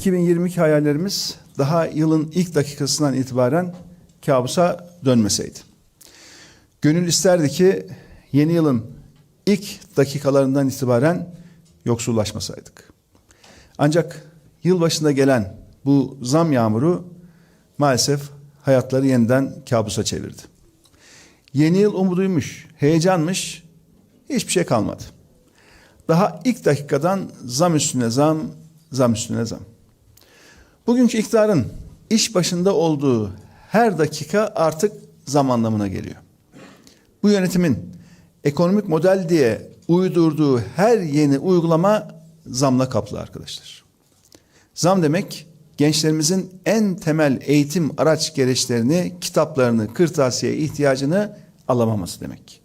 2022 hayallerimiz daha yılın ilk dakikasından itibaren kabusa dönmeseydi. Gönül isterdi ki yeni yılın ilk dakikalarından itibaren yoksullaşmasaydık. Ancak yıl başında gelen bu zam yağmuru maalesef hayatları yeniden kabusa çevirdi. Yeni yıl umuduymuş, heyecanmış, hiçbir şey kalmadı. Daha ilk dakikadan zam üstüne zam, zam üstüne zam. Bugünkü iktidarın iş başında olduğu her dakika artık zam anlamına geliyor. Bu yönetimin ekonomik model diye uydurduğu her yeni uygulama zamla kaplı arkadaşlar. Zam demek gençlerimizin en temel eğitim araç gereçlerini, kitaplarını, kırtasiye ihtiyacını alamaması demek.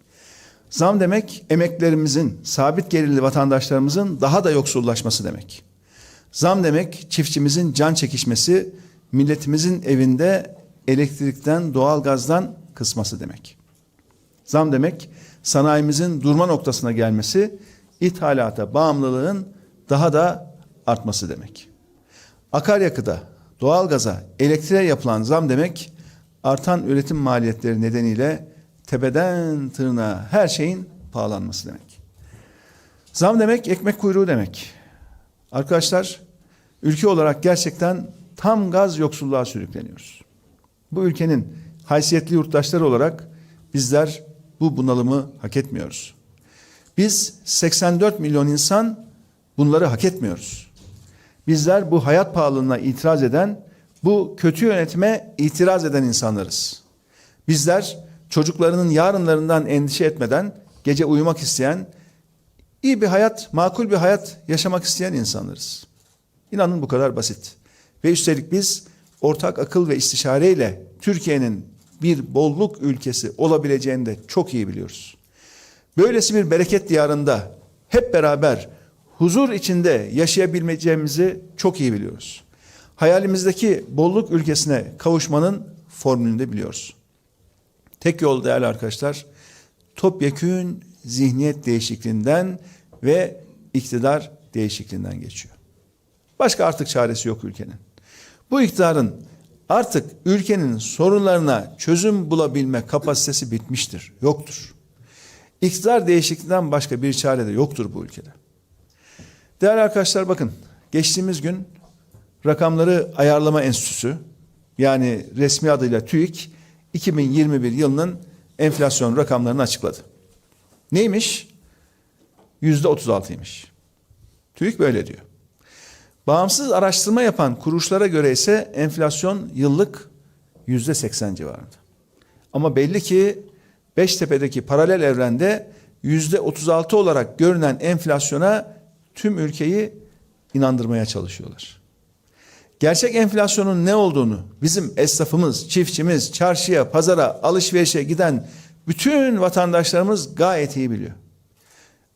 Zam demek emeklerimizin, sabit gelirli vatandaşlarımızın daha da yoksullaşması demek. Zam demek çiftçimizin can çekişmesi, milletimizin evinde elektrikten, doğalgazdan kısması demek. Zam demek sanayimizin durma noktasına gelmesi, ithalata bağımlılığın daha da artması demek. Akaryakıda, doğalgaza, elektriğe yapılan zam demek artan üretim maliyetleri nedeniyle tepeden tırnağa her şeyin pahalanması demek. Zam demek ekmek kuyruğu demek. Arkadaşlar ülke olarak gerçekten tam gaz yoksulluğa sürükleniyoruz. Bu ülkenin haysiyetli yurttaşları olarak bizler bu bunalımı hak etmiyoruz. Biz 84 milyon insan bunları hak etmiyoruz. Bizler bu hayat pahalılığına itiraz eden, bu kötü yönetime itiraz eden insanlarız. Bizler çocuklarının yarınlarından endişe etmeden gece uyumak isteyen, iyi bir hayat, makul bir hayat yaşamak isteyen insanlarız. İnanın bu kadar basit. Ve üstelik biz ortak akıl ve istişareyle Türkiye'nin bir bolluk ülkesi olabileceğini de çok iyi biliyoruz. Böylesi bir bereket diyarında hep beraber huzur içinde yaşayabileceğimizi çok iyi biliyoruz. Hayalimizdeki bolluk ülkesine kavuşmanın formülünü de biliyoruz. Tek yol değerli arkadaşlar, topyekün zihniyet değişikliğinden ve iktidar değişikliğinden geçiyor. Başka artık çaresi yok ülkenin. Bu iktidarın artık ülkenin sorunlarına çözüm bulabilme kapasitesi bitmiştir, yoktur. İktidar değişikliğinden başka bir çare de yoktur bu ülkede. Değerli arkadaşlar bakın, geçtiğimiz gün Rakamları Ayarlama Enstitüsü yani resmi adıyla TÜİK 2021 yılının enflasyon rakamlarını açıkladı. Neymiş? Yüzde 36'ymış. TÜİK böyle diyor. Bağımsız araştırma yapan kuruluşlara göre ise enflasyon yıllık yüzde 80 civarında. Ama belli ki Beştepe'deki paralel evrende yüzde 36 olarak görünen enflasyona tüm ülkeyi inandırmaya çalışıyorlar. Gerçek enflasyonun ne olduğunu bizim esnafımız, çiftçimiz, çarşıya, pazara, alışverişe giden bütün vatandaşlarımız gayet iyi biliyor.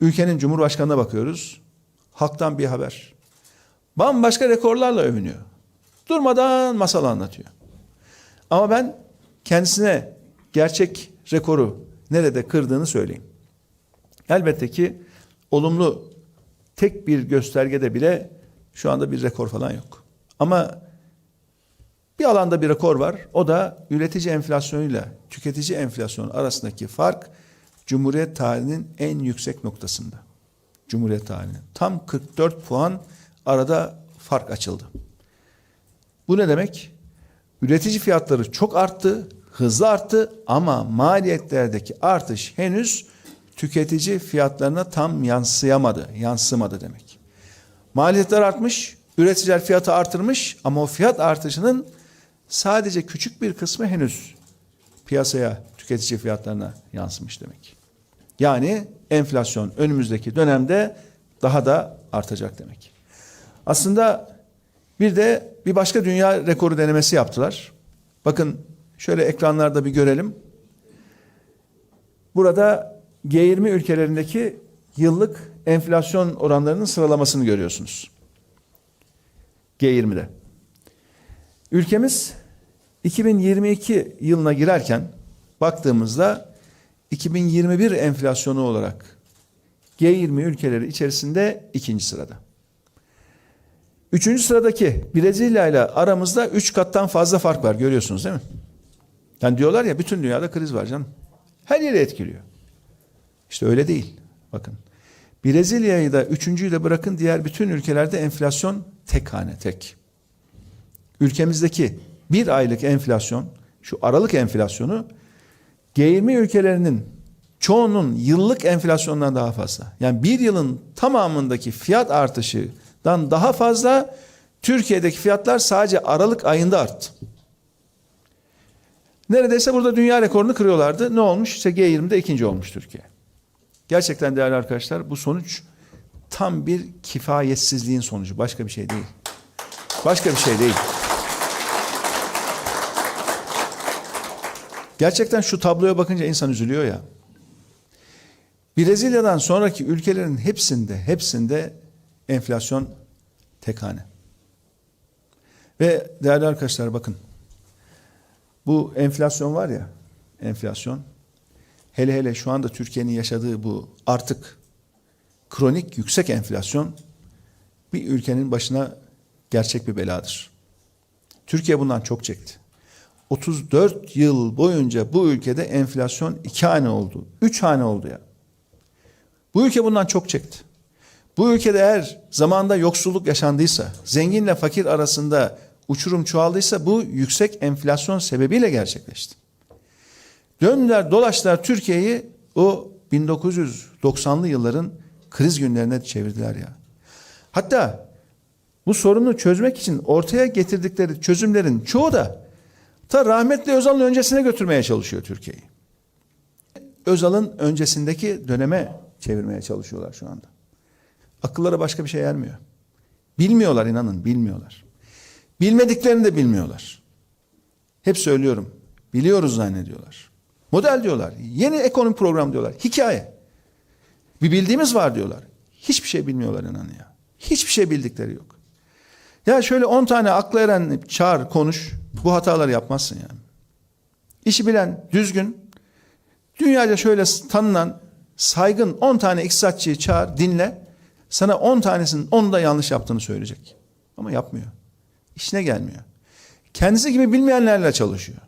Ülkenin Cumhurbaşkanı'na bakıyoruz. Halktan bir haber. Bambaşka rekorlarla övünüyor. Durmadan masal anlatıyor. Ama ben kendisine gerçek rekoru nerede kırdığını söyleyeyim. Elbette ki olumlu tek bir göstergede bile şu anda bir rekor falan yok. Ama bir alanda bir rekor var. O da üretici enflasyonuyla tüketici enflasyonu arasındaki fark Cumhuriyet tarihinin en yüksek noktasında. Cumhuriyet tarihinin. Tam 44 puan arada fark açıldı. Bu ne demek? Üretici fiyatları çok arttı, hızlı arttı ama maliyetlerdeki artış henüz tüketici fiyatlarına tam yansıyamadı, yansımadı demek. Maliyetler artmış, üreticiler fiyatı artırmış ama o fiyat artışının sadece küçük bir kısmı henüz piyasaya, tüketici fiyatlarına yansımış demek. Yani enflasyon önümüzdeki dönemde daha da artacak demek. Aslında bir de bir başka dünya rekoru denemesi yaptılar. Bakın şöyle ekranlarda bir görelim. Burada G20 ülkelerindeki yıllık enflasyon oranlarının sıralamasını görüyorsunuz. G20'de. Ülkemiz 2022 yılına girerken baktığımızda 2021 enflasyonu olarak G20 ülkeleri içerisinde ikinci sırada. Üçüncü sıradaki Brezilya ile aramızda üç kattan fazla fark var görüyorsunuz değil mi? Yani diyorlar ya bütün dünyada kriz var canım. Her yeri etkiliyor. İşte öyle değil. Bakın. Brezilya'yı da üçüncüyü de bırakın diğer bütün ülkelerde enflasyon tek hane tek. Ülkemizdeki bir aylık enflasyon şu aralık enflasyonu G20 ülkelerinin çoğunun yıllık enflasyondan daha fazla. Yani bir yılın tamamındaki fiyat artışından daha fazla Türkiye'deki fiyatlar sadece Aralık ayında arttı. Neredeyse burada dünya rekorunu kırıyorlardı. Ne olmuş? İşte G20'de ikinci olmuş Türkiye. Gerçekten değerli arkadaşlar bu sonuç tam bir kifayetsizliğin sonucu. Başka bir şey değil. Başka bir şey değil. Gerçekten şu tabloya bakınca insan üzülüyor ya. Brezilya'dan sonraki ülkelerin hepsinde hepsinde enflasyon tek hane. Ve değerli arkadaşlar bakın. Bu enflasyon var ya, enflasyon hele hele şu anda Türkiye'nin yaşadığı bu artık kronik yüksek enflasyon bir ülkenin başına gerçek bir beladır. Türkiye bundan çok çekti. 34 yıl boyunca bu ülkede enflasyon iki hane oldu. Üç hane oldu ya. Bu ülke bundan çok çekti. Bu ülkede eğer zamanda yoksulluk yaşandıysa, zenginle fakir arasında uçurum çoğaldıysa bu yüksek enflasyon sebebiyle gerçekleşti. Döndüler dolaştılar Türkiye'yi o 1990'lı yılların kriz günlerine çevirdiler ya. Hatta bu sorunu çözmek için ortaya getirdikleri çözümlerin çoğu da ta rahmetli Özal'ın öncesine götürmeye çalışıyor Türkiye'yi. Özal'ın öncesindeki döneme çevirmeye çalışıyorlar şu anda. Akıllara başka bir şey ermiyor. Bilmiyorlar inanın bilmiyorlar. Bilmediklerini de bilmiyorlar. Hep söylüyorum. Biliyoruz zannediyorlar. Model diyorlar. Yeni ekonomi program diyorlar. Hikaye. Bir bildiğimiz var diyorlar. Hiçbir şey bilmiyorlar inanın ya. Hiçbir şey bildikleri yok. Ya şöyle 10 tane akla eren çağır, konuş. Bu hataları yapmazsın yani. İşi bilen, düzgün, dünyaca şöyle tanınan, saygın 10 tane iktisatçıyı çağır, dinle. Sana 10 tanesinin 10 da yanlış yaptığını söyleyecek. Ama yapmıyor. İşine gelmiyor. Kendisi gibi bilmeyenlerle çalışıyor.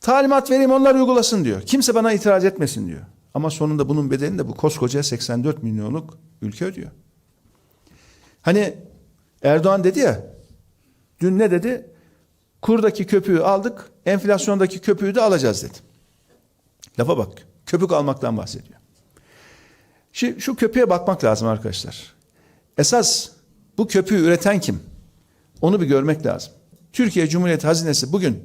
Talimat vereyim onlar uygulasın diyor. Kimse bana itiraz etmesin diyor. Ama sonunda bunun bedelini de bu koskoca 84 milyonluk ülke ödüyor. Hani Erdoğan dedi ya, dün ne dedi? Kurdaki köpüğü aldık, enflasyondaki köpüğü de alacağız dedi. Lafa bak, köpük almaktan bahsediyor. Şimdi şu köpüğe bakmak lazım arkadaşlar. Esas bu köpüğü üreten kim? Onu bir görmek lazım. Türkiye Cumhuriyeti Hazinesi bugün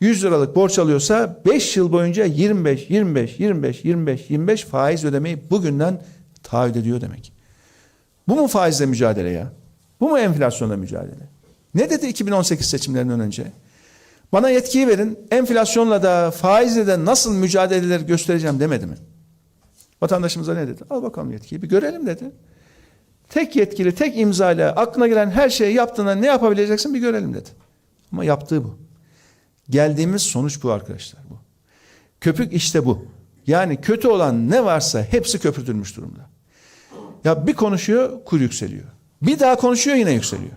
100 liralık borç alıyorsa 5 yıl boyunca 25, 25, 25, 25, 25 faiz ödemeyi bugünden taahhüt ediyor demek. Bu mu faizle mücadele ya? Bu mu enflasyonla mücadele? Ne dedi 2018 seçimlerinden önce? Bana yetkiyi verin, enflasyonla da faizle de nasıl mücadeleleri göstereceğim demedi mi? Vatandaşımıza ne dedi? Al bakalım yetkiyi bir görelim dedi. Tek yetkili, tek imzayla aklına gelen her şeyi yaptığında ne yapabileceksin bir görelim dedi. Ama yaptığı bu. Geldiğimiz sonuç bu arkadaşlar bu. Köpük işte bu. Yani kötü olan ne varsa hepsi köpürtülmüş durumda. Ya bir konuşuyor kur yükseliyor. Bir daha konuşuyor yine yükseliyor.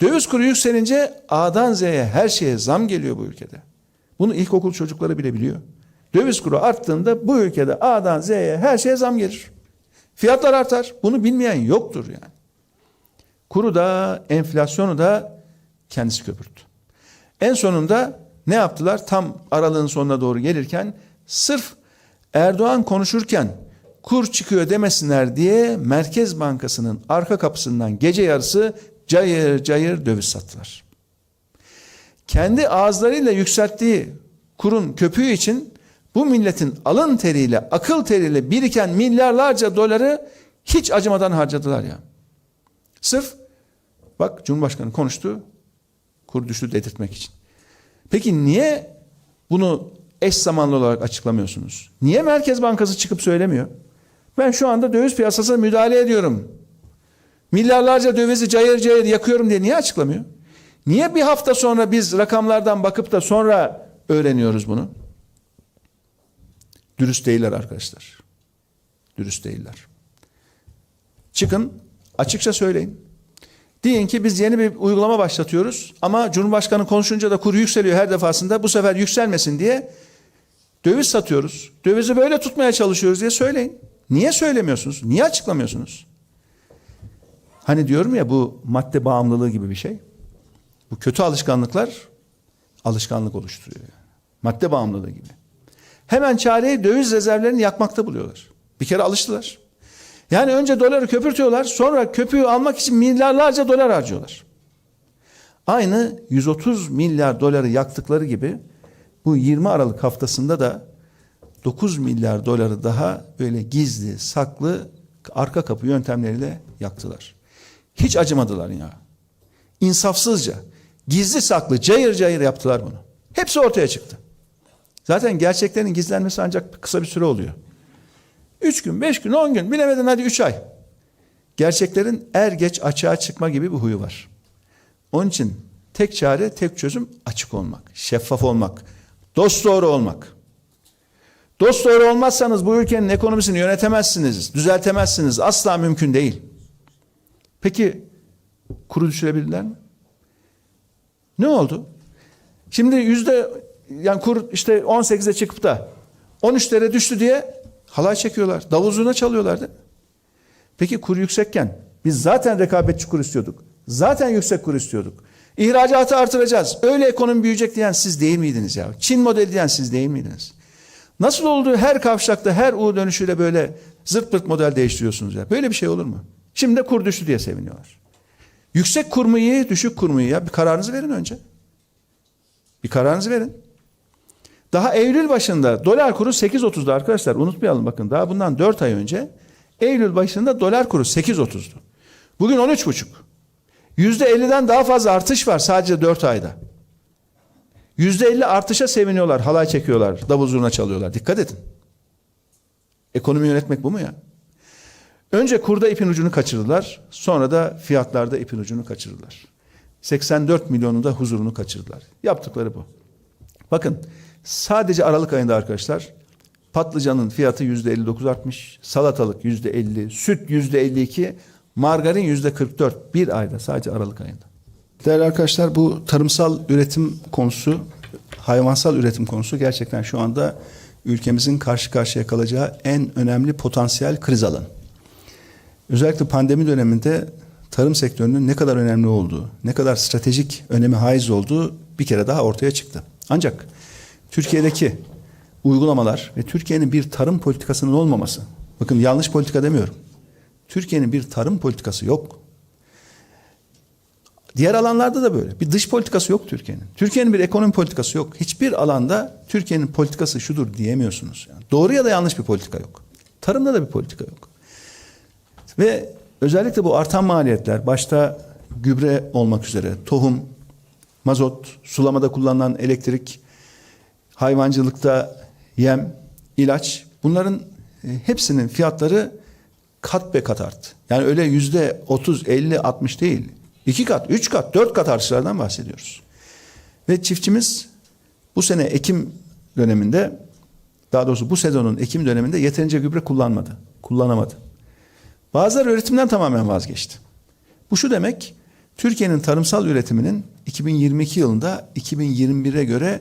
Döviz kuru yükselince A'dan Z'ye her şeye zam geliyor bu ülkede. Bunu ilkokul çocukları bile biliyor. Döviz kuru arttığında bu ülkede A'dan Z'ye her şeye zam gelir. Fiyatlar artar. Bunu bilmeyen yoktur yani. Kuru da enflasyonu da kendisi köpürttü. En sonunda ne yaptılar? Tam aralığın sonuna doğru gelirken sırf Erdoğan konuşurken kur çıkıyor demesinler diye Merkez Bankası'nın arka kapısından gece yarısı cayır cayır döviz sattılar. Kendi ağızlarıyla yükselttiği kurun köpüğü için bu milletin alın teriyle, akıl teriyle biriken milyarlarca doları hiç acımadan harcadılar ya. Sırf bak Cumhurbaşkanı konuştu, kur düştü dedirtmek için. Peki niye bunu eş zamanlı olarak açıklamıyorsunuz? Niye Merkez Bankası çıkıp söylemiyor? Ben şu anda döviz piyasasına müdahale ediyorum. Milyarlarca dövizi cayır cayır yakıyorum diye niye açıklamıyor? Niye bir hafta sonra biz rakamlardan bakıp da sonra öğreniyoruz bunu? Dürüst değiller arkadaşlar. Dürüst değiller. Çıkın açıkça söyleyin. Diyin ki biz yeni bir uygulama başlatıyoruz ama Cumhurbaşkanı konuşunca da kuru yükseliyor her defasında bu sefer yükselmesin diye döviz satıyoruz. Dövizi böyle tutmaya çalışıyoruz diye söyleyin. Niye söylemiyorsunuz? Niye açıklamıyorsunuz? Hani diyorum ya bu madde bağımlılığı gibi bir şey. Bu kötü alışkanlıklar alışkanlık oluşturuyor. Madde bağımlılığı gibi. Hemen çareyi döviz rezervlerini yakmakta buluyorlar. Bir kere alıştılar. Yani önce doları köpürtüyorlar, sonra köpüğü almak için milyarlarca dolar harcıyorlar. Aynı 130 milyar doları yaktıkları gibi bu 20 Aralık haftasında da 9 milyar doları daha böyle gizli, saklı arka kapı yöntemleriyle yaktılar. Hiç acımadılar ya. İnsafsızca, gizli saklı, cayır cayır yaptılar bunu. Hepsi ortaya çıktı. Zaten gerçeklerin gizlenmesi ancak kısa bir süre oluyor. Üç gün, beş gün, on gün, bilemedin hadi üç ay. Gerçeklerin er geç açığa çıkma gibi bir huyu var. Onun için tek çare, tek çözüm açık olmak, şeffaf olmak, dost doğru olmak. Dost doğru olmazsanız bu ülkenin ekonomisini yönetemezsiniz, düzeltemezsiniz. Asla mümkün değil. Peki kuru düşürebilirler mi? Ne oldu? Şimdi yüzde yani kur işte 18'e çıkıp da 13'lere düştü diye halay çekiyorlar. Davul zurna çalıyorlar değil mi? Peki kur yüksekken biz zaten rekabetçi kur istiyorduk. Zaten yüksek kur istiyorduk. İhracatı artıracağız. Öyle ekonomi büyüyecek diyen siz değil miydiniz ya? Çin modeli diyen siz değil miydiniz? Nasıl oldu her kavşakta her U dönüşüyle böyle zırt pırt model değiştiriyorsunuz ya? Böyle bir şey olur mu? Şimdi de kur düştü diye seviniyorlar. Yüksek kur mu iyi, düşük kur mu iyi ya? Bir kararınızı verin önce. Bir kararınızı verin. Daha Eylül başında dolar kuru 8.30'du arkadaşlar. Unutmayalım bakın daha bundan 4 ay önce Eylül başında dolar kuru 8.30'du. Bugün 13.5. %50'den daha fazla artış var sadece 4 ayda. %50 artışa seviniyorlar, halay çekiyorlar, davul zurna çalıyorlar. Dikkat edin. Ekonomi yönetmek bu mu ya? Önce kurda ipin ucunu kaçırdılar. Sonra da fiyatlarda ipin ucunu kaçırdılar. 84 milyonun da huzurunu kaçırdılar. Yaptıkları bu. Bakın sadece Aralık ayında arkadaşlar patlıcanın fiyatı yüzde 59 artmış. Salatalık yüzde 50, süt yüzde 52, margarin yüzde 44 bir ayda sadece Aralık ayında. Değerli arkadaşlar bu tarımsal üretim konusu, hayvansal üretim konusu gerçekten şu anda ülkemizin karşı karşıya kalacağı en önemli potansiyel kriz alanı. Özellikle pandemi döneminde tarım sektörünün ne kadar önemli olduğu, ne kadar stratejik önemi haiz olduğu bir kere daha ortaya çıktı. Ancak Türkiye'deki uygulamalar ve Türkiye'nin bir tarım politikasının olmaması, bakın yanlış politika demiyorum. Türkiye'nin bir tarım politikası yok. Diğer alanlarda da böyle. Bir dış politikası yok Türkiye'nin. Türkiye'nin bir ekonomi politikası yok. Hiçbir alanda Türkiye'nin politikası şudur diyemiyorsunuz. Yani doğru ya da yanlış bir politika yok. Tarımda da bir politika yok. Ve özellikle bu artan maliyetler başta gübre olmak üzere tohum, mazot, sulamada kullanılan elektrik, hayvancılıkta yem, ilaç bunların e, hepsinin fiyatları kat be kat arttı. Yani öyle yüzde 30, 50, 60 değil. iki kat, üç kat, dört kat artışlardan bahsediyoruz. Ve çiftçimiz bu sene Ekim döneminde daha doğrusu bu sezonun Ekim döneminde yeterince gübre kullanmadı. Kullanamadı. Bazıları üretimden tamamen vazgeçti. Bu şu demek, Türkiye'nin tarımsal üretiminin 2022 yılında 2021'e göre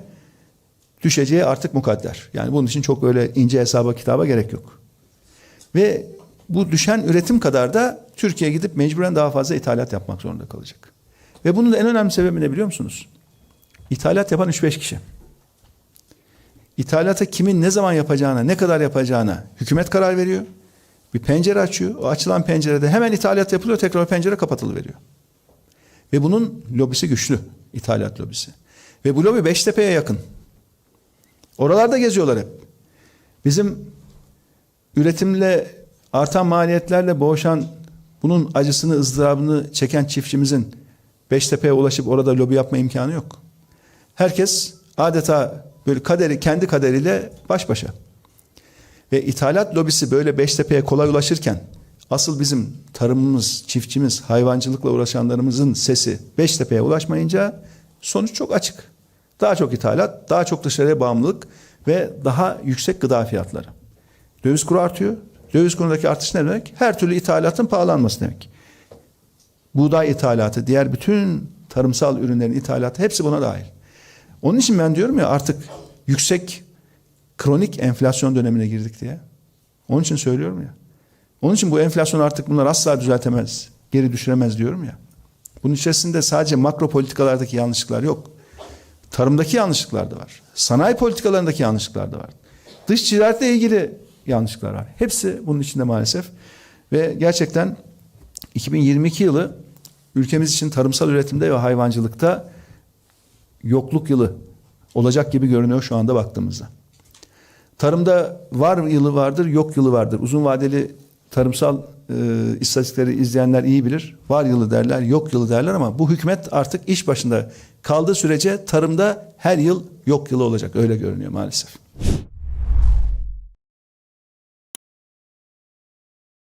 düşeceği artık mukadder. Yani bunun için çok öyle ince hesaba kitaba gerek yok. Ve bu düşen üretim kadar da Türkiye gidip mecburen daha fazla ithalat yapmak zorunda kalacak. Ve bunun da en önemli sebebi ne biliyor musunuz? İthalat yapan 3-5 kişi. İthalatı kimin ne zaman yapacağına, ne kadar yapacağına hükümet karar veriyor. Bir pencere açıyor. O açılan pencerede hemen ithalat yapılıyor. Tekrar o pencere kapatılıveriyor. Ve bunun lobisi güçlü. ithalat lobisi. Ve bu lobi Beştepe'ye yakın. Oralarda geziyorlar hep. Bizim üretimle artan maliyetlerle boğuşan bunun acısını ızdırabını çeken çiftçimizin Beştepe'ye ulaşıp orada lobi yapma imkanı yok. Herkes adeta böyle kaderi kendi kaderiyle baş başa. Ve ithalat lobisi böyle Beştepe'ye kolay ulaşırken asıl bizim tarımımız, çiftçimiz, hayvancılıkla uğraşanlarımızın sesi Beştepe'ye ulaşmayınca sonuç çok açık. Daha çok ithalat, daha çok dışarıya bağımlılık ve daha yüksek gıda fiyatları. Döviz kuru artıyor. Döviz kurundaki artış ne demek? Her türlü ithalatın pahalanması demek. buğday ithalatı, diğer bütün tarımsal ürünlerin ithalatı hepsi buna dahil. Onun için ben diyorum ya artık yüksek kronik enflasyon dönemine girdik diye. Onun için söylüyorum ya. Onun için bu enflasyon artık bunlar asla düzeltemez, geri düşüremez diyorum ya. Bunun içerisinde sadece makro politikalardaki yanlışlıklar yok. Tarımdaki yanlışlıklar da var. Sanayi politikalarındaki yanlışlıklar da var. Dış ticaretle ilgili yanlışlıklar var. Hepsi bunun içinde maalesef. Ve gerçekten 2022 yılı ülkemiz için tarımsal üretimde ve hayvancılıkta yokluk yılı olacak gibi görünüyor şu anda baktığımızda. Tarımda var yılı vardır, yok yılı vardır. Uzun vadeli tarımsal e, istatistikleri izleyenler iyi bilir. Var yılı derler, yok yılı derler ama bu hükümet artık iş başında kaldığı sürece tarımda her yıl yok yılı olacak. Öyle görünüyor maalesef.